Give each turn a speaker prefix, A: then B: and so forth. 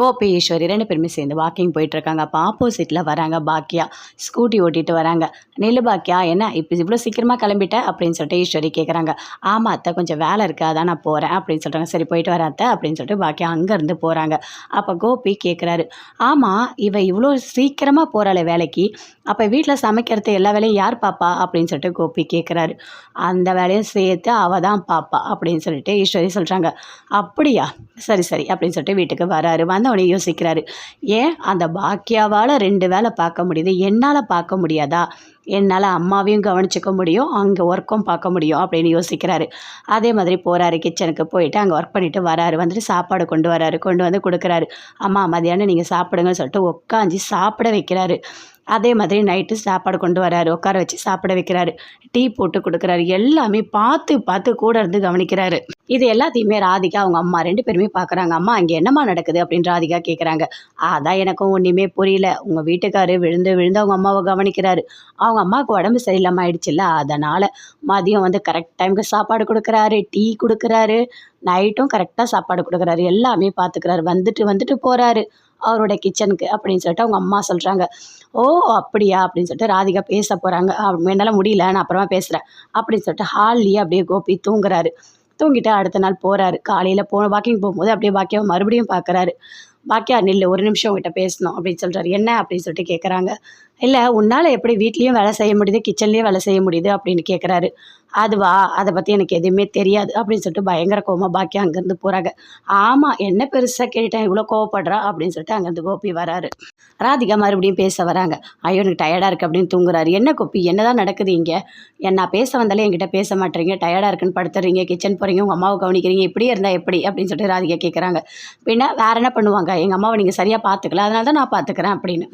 A: கோபி ஈஸ்வரி ரெண்டு பேருமே சேர்ந்து வாக்கிங் போயிட்டுருக்காங்க. அப்போ ஆப்போசிட்டில் வராங்க பாக்கியா ஸ்கூட்டி ஓட்டிட்டு வராங்க. நெல்லு பாக்கியா என்ன? இப்போ இவ்வளோ சீக்கிரமாக கிளம்பிட்ட? அப்படின்னு சொல்லிட்டு ஈஸ்வரி கேட்குறாங்க ஆமாம் அத்தை கொஞ்சம் வேலை இருக்கா அதான் நான் போகிறேன் அப்படின்னு சொல்கிறாங்க சரி போயிட்டு வரேன் அத்தை அப்படின்னு சொல்லிட்டு பாக்கியா அங்கேருந்து போகிறாங்க அப்போ கோபி கேட்குறாரு ஆமாம் இவ இவ்வளோ சீக்கிரமாக போகிறாளே வேலைக்கு. அப்போ வீட்டில் சமைக்கிறது எல்லா வேலையும் யார் பாப்பா? அப்படின்னு சொல்லிட்டு கோபி கேட்குறாரு அந்த வேலையும் சேர்த்து அவள் தான் பாப்பா அப்படின்னு சொல்லிட்டு ஈஸ்வரி சொல்கிறாங்க அப்படியா? சரி சரி அப்படின்னு சொல்லிட்டு வீட்டுக்கு வராரு. வந்தவொடனே யோசிக்கிறாரு. ஏன்? அந்த பாக்கியாவால் ரெண்டு வேலை பார்க்க முடியுது. என்னால் பார்க்க முடியாதா? என்னால் அம்மாவையும் கவனிச்சிக்க முடியும் அங்கே ஒர்க்கும் பார்க்க முடியும் அப்படின்னு யோசிக்கிறாரு. அதே மாதிரி போகிறாரு கிச்சனுக்கு போயிட்டு அங்கே ஒர்க் பண்ணிவிட்டு வராரு வந்துட்டு சாப்பாடு கொண்டு வராரு கொண்டு வந்து கொடுக்குறாரு. அம்மா மதியானம் நீங்கள் சாப்பிடுங்கன்னு சொல்லிட்டு உட்காந்து சாப்பிட வைக்கிறாரு. அதே மாதிரி நைட்டு சாப்பாடு கொண்டு வராரு உட்கார வச்சு சாப்பிட வைக்கிறாரு. டீ போட்டு கொடுக்குறாரு. எல்லாமே பார்த்து பார்த்து கூட இருந்து கவனிக்கிறாரு. இது எல்லாத்தையுமே ராதிகா அவங்க அம்மா ரெண்டு பேருமே பார்க்குறாங்க அம்மா அங்கே என்னம்மா நடக்குது? அப்படின்னு ராதிகா கேட்குறாங்க அதான் எனக்கும் ஒன்றுமே புரியல. உங்கள் வீட்டுக்காரு விழுந்து விழுந்து அவங்க அம்மாவை கவனிக்கிறாரு. அவங்க அம்மாவுக்கு உடம்பு சரியில்லாமல் ஆயிடுச்சுல்ல அதனால் மதியம் வந்து கரெக்ட் டைமுக்கு சாப்பாடு கொடுக்குறாரு டீ கொடுக்குறாரு நைட்டும் கரெக்டாக சாப்பாடு கொடுக்குறாரு எல்லாமே பார்த்துக்கிறாரு வந்துட்டு வந்துட்டு போகிறாரு அவரோட கிச்சனுக்கு அப்படின்னு சொல்லிட்டு அவங்க அம்மா சொல்கிறாங்க ஓ அப்படியா? அப்படின்னு சொல்லிட்டு ராதிகா பேச போகிறாங்க என்னால் முடியல நான் அப்புறமா பேசுகிறேன் அப்படின்னு சொல்லிட்டு ஹால்லேயே அப்படியே கோபி தூங்குறாரு. தூங்கிட்டு அடுத்த நாள் போகிறாரு காலையில் போ வாக்கிங் போகும்போது அப்படியே வாக்கியம் மறுபடியும் பார்க்குறாரு பாக்கியா நில்லு ஒரு நிமிஷம் உங்ககிட்ட பேசணும் அப்படின்னு சொல்கிறாரு என்ன அப்படின்னு சொல்லிட்டு கேட்குறாங்க இல்லை உன்னால் எப்படி வீட்லேயும் வேலை செய்ய முடியுது கிச்சன்லேயும் வேலை செய்ய முடியுது அப்படின்னு கேட்குறாரு அதுவா? அதை பற்றி எனக்கு எதுவுமே தெரியாது அப்படின்னு சொல்லிட்டு பயங்கர கோமா பாக்கி அங்கேருந்து போகிறாங்க ஆமாம் என்ன பெருசாக கேட்டேன் இவ்வளோ கோவப்படுறா அப்படின்னு சொல்லிட்டு அங்கேருந்து கோபி வராரு. ராதிகா மறுபடியும் பேச வராங்க. ஐயோ எனக்கு டயர்டாக இருக்குது அப்படின்னு தூங்குறாரு. என்ன கோப்பி என்ன தான் நடக்குது இங்கே? என்ன பேச வந்தாலே என்கிட்ட பேச மாட்டேறீங்க. டயர்டாக இருக்குன்னு படுத்துறீங்க கிச்சன் போகிறீங்க உங்கள் அம்மாவை கவனிக்கிறீங்க. இப்படியே இருந்தால் எப்படி? அப்படின்னு சொல்லிட்டு ராதிகா கேட்குறாங்க பின்ன வேறு என்ன பண்ணுவாங்க? எங்கள் அம்மாவை நீங்கள் சரியாக பார்த்துக்கல அதனால தான் நான் பார்த்துக்கிறேன் அப்படின்னு.